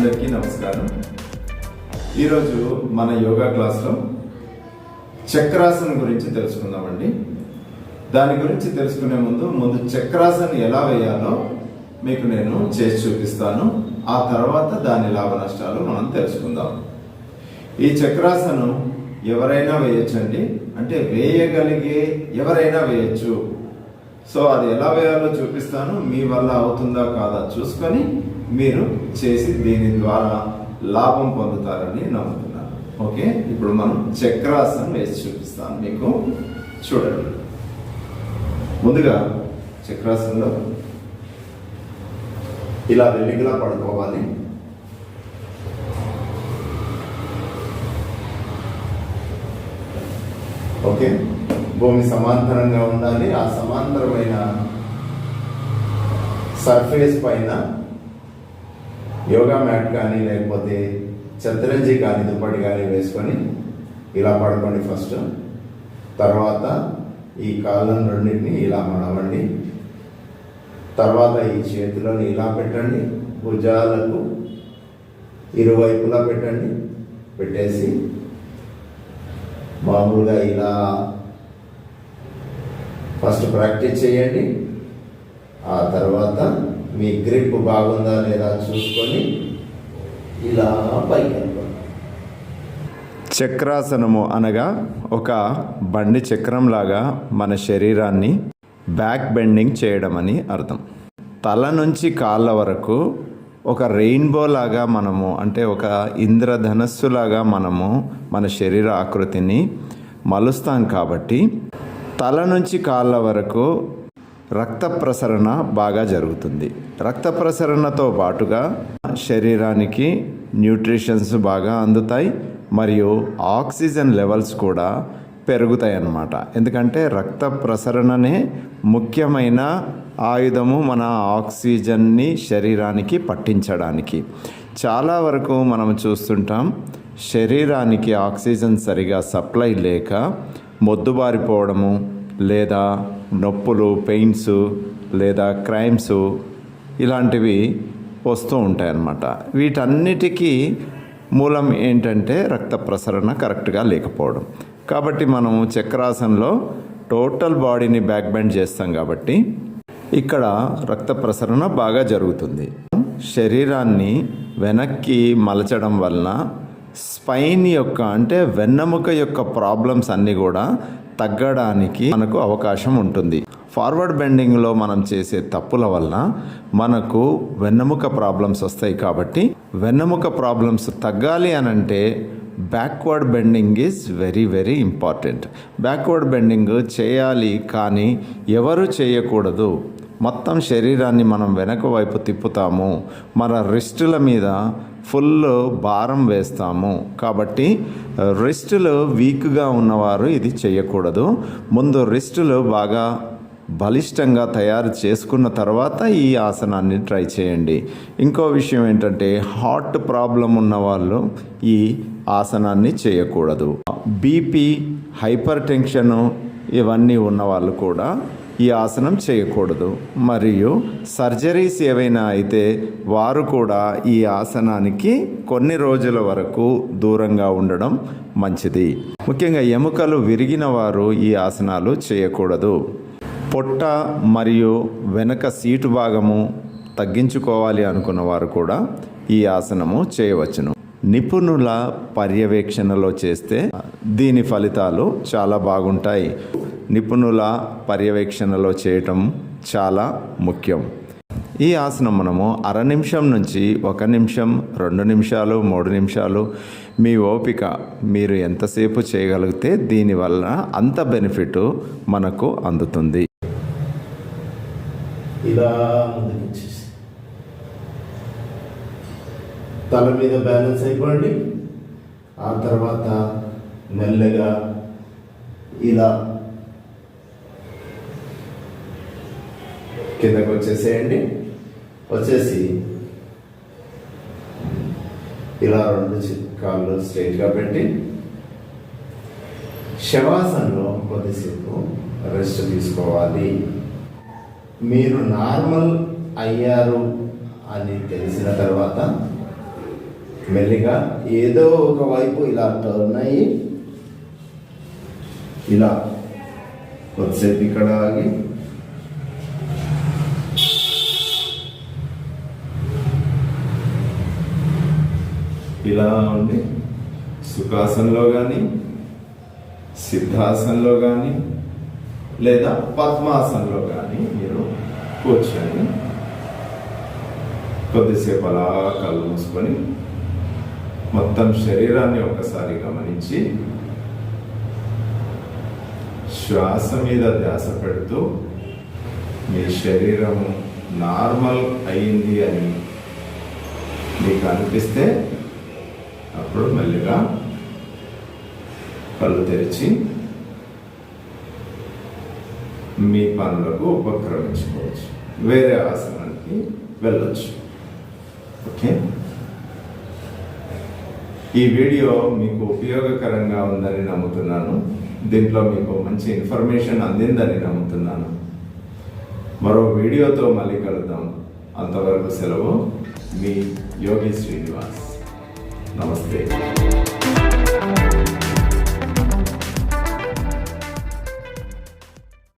అందరికీ నమస్కారం. ఈరోజు మన యోగా క్లాస్లో చక్రాసనం గురించి తెలుసుకుందామండి. దాని గురించి తెలుసుకునే ముందు ముందు చక్రాసనం ఎలా వేయాలో మీకు నేను చేసి చూపిస్తాను. ఆ తర్వాత దాని లాభ నష్టాలు మనం తెలుసుకుందాం. ఈ చక్రాసనం ఎవరైనా వేయొచ్చండి. అంటే వేయగలిగే ఎవరైనా వేయచ్చు. సో అది ఎలా వేయాలో చూపిస్తాను. మీ వల్ల అవుతుందా కాదా చూసుకొని మీరు చేసి దీని ద్వారా లాభం పొందుతారని నమ్ముతున్నాను ఓకే? ఇప్పుడు మనం చక్రాసనం వేసి చూపిస్తాను మీకు. చూడండి. ముందుగా చక్రాసనంలో ఇలా వెలిగిలా పడుకోవాలి. ఓకే? భూమి సమాంతరంగా ఉండాలి. ఆ సమాంతరమైన సర్ఫేస్ పైన యోగా మ్యాట్ కానీ లేకపోతే చతురంజి కానీ దుప్పటి కానీ వేసుకొని ఇలా పడుకోండి ఫస్ట్. తర్వాత ఈ కాళ్ళను రెండింటిని ఇలా మడవండి. తర్వాత ఈ చేతిలోని ఇలా పెట్టండి. భుజాలకు ఇరువైపులా పెట్టండి. పెట్టేసి మామూలుగా ఇలా ఫస్ట్ ప్రాక్టీస్ చేయండి. ఆ తర్వాత మీ గ్రిప్ బాగుందా లేదా చూసుకొని ఇలా పైకి చక్రాసనము అనగా ఒక బండి చక్రంలాగా మన శరీరాన్ని బ్యాక్ బెండింగ్ చేయడం అని అర్థం. తల నుంచి కాళ్ళ వరకు ఒక రెయిన్బో లాగా మనము అంటే ఒక ఇంద్రధనస్సు లాగా మనము మన శరీర ఆకృతిని మలుస్తాం కాబట్టి తల నుంచి కాళ్ళ వరకు రక్త ప్రసరణ బాగా జరుగుతుంది. రక్త ప్రసరణతో పాటుగా శరీరానికి న్యూట్రిషన్స్ బాగా అందుతాయి మరియు ఆక్సిజన్ లెవెల్స్ కూడా పెరుగుతాయి అన్నమాట ఎందుకంటే రక్త ప్రసరణనే ముఖ్యమైన ఆయుధము మన ఆక్సిజన్ని శరీరానికి పట్టించడానికి. చాలా వరకు మనం చూస్తుంటాం శరీరానికి ఆక్సిజన్ సరిగా సప్లై లేక మొద్దుబారిపోవడము లేదా నొప్పులు పెయిన్స్ లేదా క్రైమ్స్ ఇలాంటివి వస్తూ ఉంటాయి అన్నమాట వీటన్నిటికీ మూలం ఏంటంటే రక్త ప్రసరణ కరెక్ట్గా లేకపోవడం. కాబట్టి మనం చక్రాసనంలో టోటల్ బాడీని బ్యాక్ బెండ్ చేస్తాం కాబట్టి ఇక్కడ రక్త ప్రసరణ బాగా జరుగుతుంది. శరీరాన్ని వెనక్కి మలచడం వలన స్పైన్ యొక్క అంటే వెన్నెముక యొక్క ప్రాబ్లమ్స్ అన్నీ కూడా తగ్గడానికి మనకు అవకాశం ఉంటుంది. ఫార్వర్డ్ బెండింగ్లో మనం చేసే తప్పుల వలన మనకు వెన్నెముక ప్రాబ్లమ్స్ వస్తాయి కాబట్టి వెన్నెముక ప్రాబ్లమ్స్ తగ్గాలి అని అంటే backward bending is very very important backward bending చేయాలి కానీ ఎవరు చేయకూడదు. మొత్తం శరీరాన్ని మనం వెనక వైపు తిప్పుతాము. మన రిస్టుల మీద ఫుల్ భారం వేస్తాము. కాబట్టి రిస్టులు వీక్గా ఉన్నవారు ఇది చేయకూడదు. ముందు రిస్టులు బాగా బలిష్టంగా తయారు చేసుకున్న తర్వాత ఈ ఆసనాన్ని ట్రై చేయండి. ఇంకో విషయం ఏంటంటే హార్ట్ ప్రాబ్లం ఉన్న వాళ్ళు ఈ ఆసనాన్ని చేయకూడదు. బీపీ హైపర్ టెన్షను ఇవన్నీ ఉన్న వాళ్ళు కూడా ఈ ఆసనం చేయకూడదు. మరియు సర్జరీస్ ఏవైనా అయితే వారు కూడా ఈ ఆసనానికి కొన్ని రోజుల వరకు దూరంగా ఉండడం మంచిది. ముఖ్యంగా ఎముకలు విరిగిన వారు ఈ ఆసనాలు చేయకూడదు. పొట్ట మరియు వెనక సీటు భాగము తగ్గించుకోవాలి అనుకున్న వారు కూడా ఈ ఆసనము చేయవచ్చును. నిపుణుల పర్యవేక్షణలో చేస్తే దీని ఫలితాలు చాలా బాగుంటాయి. నిపుణుల పర్యవేక్షణలో చేయటం చాలా ముఖ్యం. ఈ ఆసనం మనము అర నిమిషం నుంచి ఒక నిమిషం రెండు నిమిషాలు మూడు నిమిషాలు మీ ఓపిక మీరు ఎంతసేపు చేయగలిగితే దీనివల్ల అంత బెనిఫిట్ మనకు అందుతుంది. ఇలా తల మీద బ్యాలెన్స్ అయిపోండి. ఆ తర్వాత మెల్లగా ఇలా కిందకు వచ్చేసేయండి. వచ్చేసి ఇలా రెండు చి- కాళ్ళు స్ట్రైట్గా పెట్టి శవాసనలో కొద్దిసేపు రెస్ట్ తీసుకోవాలి. మీరు నార్మల్ అయ్యారు అని తెలిసిన తర్వాత మెల్లిగా ఏదో ఒక వైపు ఇలా టర్న్ అయ్యి ఇలా కొద్దిసేపు ఇక్కడ ఆగి ఇలా ఉండి సుఖాసనంలో కానీ సిద్ధాసనంలో కానీ లేదా పద్మాసనంలో కానీ మీరు కూర్చొని కొద్దిసేపు అలా కళ్ళు మూసుకొని మొత్తం శరీరాన్ని ఒకసారి గమనించి శ్వాస మీద ధ్యాస పెడుతూ మీ శరీరం నార్మల్ అయింది అని మీకు అనిపిస్తే అప్పుడు మెల్లిగా కళ్ళు తెరిచి మీ పనులకు ఉపక్రమించుకోవచ్చు. వేరే ఆసనానికి వెళ్ళచ్చు. ఓకే? ఈ వీడియో మీకు ఉపయోగకరంగా ఉందని నమ్ముతున్నాను. దీంట్లో మీకు మంచి ఇన్ఫర్మేషన్ అందిందని నమ్ముతున్నాను. మరో వీడియోతో మళ్ళీ కలుద్దాం. అంతవరకు సెలవు. మీ యోగి శ్రీనివాస్. Namastê.